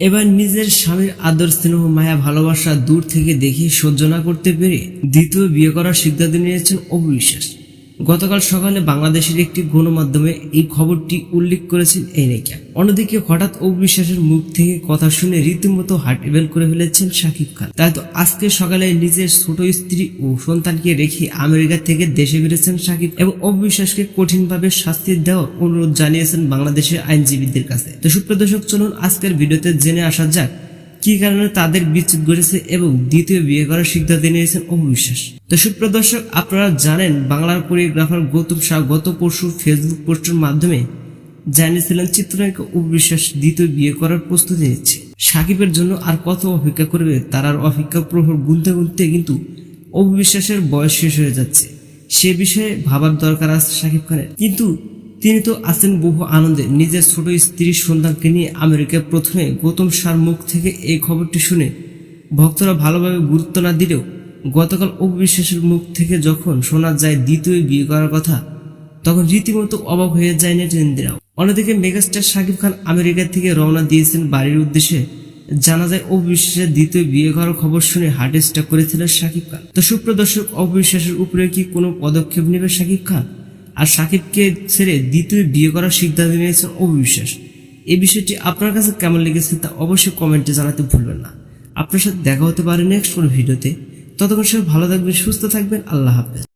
এবার নিজের স্বামীর আদর, স্নেহ, মায়া, ভালোবাসা দূর থেকে দেখে সহ্য না করতে পেরে দ্বিতীয় বিয়ে করার সিদ্ধান্ত নিয়েছেন অবিশ্বাস গতকাল সকালে বাংলাদেশের একটি গণমাধ্যমে এই খবরটি উল্লেখ করেছেন এই নায়িকা অন্যদিকে হঠাৎ অবিশ্বাসের মুখ থেকে কথা শুনে রীতিমতো হার্ট ইভেল করে ফেলেছেন শাকিব খান। তাই তো আজকে সকালে নিজের ছোট স্ত্রী ও সন্তানকে রেখে আমেরিকা থেকে দেশে ফিরেছেন শাকিব এবং অবিশ্বাসকে কঠিনভাবে শাস্তি দেওয়ার অনুরোধ জানিয়েছেন বাংলাদেশের আইনজীবীদের কাছে। তো সুপ্রদর্শক চলুন আজকের ভিডিওতে জেনে আসা যাক কি কারণে তাদের বিচ্ছেদ ঘটেছে এবং দ্বিতীয় বিয়ে করার সিদ্ধান্ত নিয়েছেন অবিশ্বাস তো সুপ্রদর্শক আপনারা জানেন বাংলার কোরিওগ্রাফার গৌতম শাহ গত পরশু ফেসবুক পোস্টের মাধ্যমে জানিয়েছিলেন চিত্রনায়িকা অবিশ্বাস দ্বিতীয় বিয়ে করার প্রস্তুতি নিচ্ছে। সাকিবের জন্য আর কত অপেক্ষা করবে তার আর অপেক্ষা প্রহর গুনতে গুনতে কিন্তু অবিশ্বাসের বয়স শেষ হয়ে যাচ্ছে। সে বিষয়ে ভাবার দরকার আছে শাকিব খানের। কিন্তু তিনি তো আছেন বহু আনন্দে। নিজের ছোট স্ত্রী সন্তানকে নিয়ে আমেরিকায় প্রথমে গৌতম সার মুখ থেকে এই খবরটি শুনে ভক্তরা ভালোভাবে গুরুত্ব না দিলেও গতকাল অবিশ্বাসের মুখ থেকে যখন শোনা যায় দ্বিতীয় বিয়ে করার কথা, তখন রীতিমতো অবাক হয়ে যায় নেটিজেনরাও অন্যদিকে মেগাস্টার শাকিব খান আমেরিকা থেকে রওনা দিয়েছেন বাড়ির উদ্দেশ্যে। জানা যায় অবিশ্বাসের দ্বিতীয় বিয়ে করার খবর শুনে হার্ট স্ট্রোক করেছিলেন শাকিব খান। তো সুপ্রদর্শক অবিশ্বাসের উপরে কি কোনো পদক্ষেপ নেবে শাকিব খান? আর সাকিবকে ছেড়ে দ্বিতীয় বিয়ে করার সিদ্ধান্ত নিয়েছেন অবিশ্বাস। এই বিষয়টি আপনার কাছে কেমন লেগেছে তা অবশ্যই কমেন্টে জানাতে ভুলবেন না। আপনার সাথে দেখা হতে পারে নেক্সট কোনো ভিডিওতে। ততক্ষণ সবাই ভালো থাকবেন, সুস্থ থাকবেন, আল্লাহ হাফেজ।